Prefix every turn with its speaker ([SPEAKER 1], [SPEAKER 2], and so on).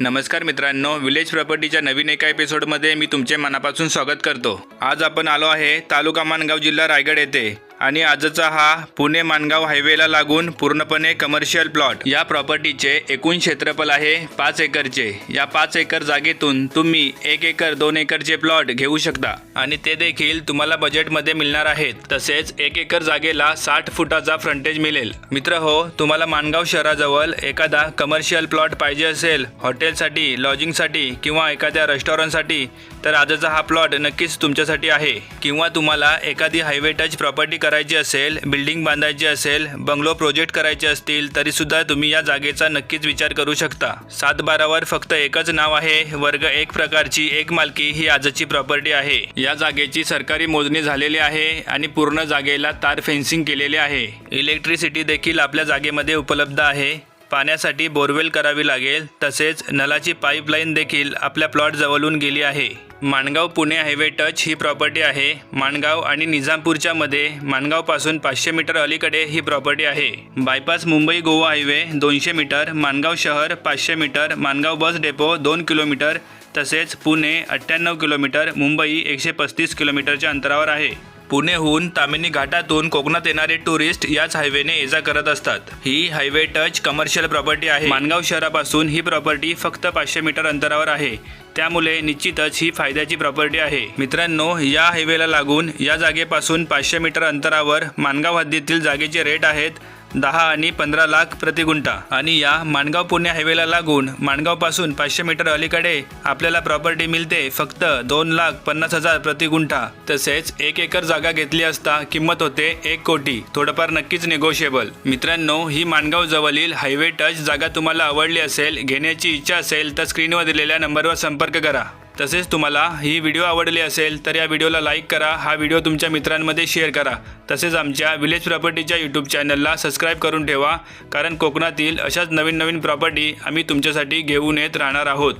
[SPEAKER 1] नमस्कार मित्रांनो विलेज प्रॉपर्टीच्या नवीन एका एपिसोडमध्ये मी तुमचे मनापासून स्वागत करतो. आज आपण आलो आहे तालुका मानगाव जिल्हा रायगड येथे. आणि आजचा हा पुणे मानगाव हायवेला लागून पूर्णपणे कमर्शियल प्लॉट या प्रॉपर्टीचे एकूण क्षेत्रफळ आहे पाच एकरचे. या पाच एकर जागेतून तुम्ही एक एकर दोन एकरचे प्लॉट घेऊ शकता. आणि ते देखील तुम्हाला बजेटमध्ये मिळणार आहेत. तसेच एक एकर जागेला साठ फुटाचा फ्रंटेज मिळेल. मित्र हो तुम्हाला मानगाव शहराजवळ एखादा कमर्शियल प्लॉट पाहिजे असेल हॉटेलसाठी लॉजिंगसाठी किंवा एखाद्या रेस्टॉरंटसाठी तर आजचा हा प्लॉट नक्कीच तुमच्यासाठी आहे. किंवा तुम्हाला एखादी हायवे टच प्रॉपर्टी करायची असेल बिल्डिंग बांधायची असेल बंगलो प्रोजेक्ट करायचे असतील तरीसुद्धा तुम्ही या जागेचा नक्कीच विचार करू शकता. सात बारावर फक्त एकच नाव आहे वर्ग एक प्रकारची एक मालकी ही आजची प्रॉपर्टी आहे. या जागेची सरकारी मोजणी झालेली आहे आणि पूर्ण जागेला तार फेन्सिंग केलेले आहे. इलेक्ट्रिसिटी देखील आपल्या जागेमध्ये उपलब्ध आहे. पाण्यासाठी बोरवेल करावी लागेल तसेच नलाची पाईपलाईन देखील आपल्या प्लॉट जवळून गेली आहे. माणगाव पुणे हायवे टच ही प्रॉपर्टी आहे. माणगाव आणि निजामपूरच्या मध्ये माणगावपासून पाचशे मीटर अलीकडे ही प्रॉपर्टी आहे. बायपास मुंबई गोवा हायवे दोनशे मीटर माणगाव शहर पाचशे मीटर माणगाव बस डेपो दोन किलोमीटर तसेच पुणे अठ्ठ्याण्णव किलोमीटर मुंबई एकशे पस्तीस किलोमीटरच्या अंतरावर आहे. पुणेहून तामिनी घाटातून कोकणात येणारे टुरिस्ट याच हायवेने ये जा करत असतात. ही हायवे टच कमर्शियल प्रॉपर्टी आहे. मानगाव शहरापासून ही प्रॉपर्टी फक्त पाचशे मीटर अंतरावर आहे. त्यामुळे निश्चितच ही फायद्याची प्रॉपर्टी आहे. मित्रांनो या हायवेला लागून या जागेपासून पाचशे मीटर अंतरावर मानगाव हद्दीतील जागेचे रेट आहेत दहा आणि पंधरा लाख प्रति गुंठा. आणि या माणगाव पुणे हायवेला लागून माणगावपासून पाचशे मीटर अलीकडे आपल्याला प्रॉपर्टी मिळते फक्त दोन लाख पन्नास हजार प्रति गुंठा. तसेच एक एकर जागा घेतली असता किंमत होते एक कोटी. थोडंफार नक्कीच निगोशिएबल मित्रांनो ही माणगाव जवळील हायवे टच जागा तुम्हाला आवडली असेल घेण्याची इच्छा असेल तर स्क्रीनवर दिलेल्या नंबरवर संपर्क करा. तसेच तुम्हाला ही व्हिडिओ आवडली असेल तर या व्हिडिओला लाईक करा. हा व्हिडिओ तुमच्या मित्रांमध्ये शेअर करा. तसेच आमच्या विलेज प्रॉपर्टीच्या यूट्यूब चॅनलला सबस्क्राईब करून ठेवा. कारण कोकणातील अशाच नवीन नवीन प्रॉपर्टी आम्ही तुमच्यासाठी घेऊन येत राहणार आहोत.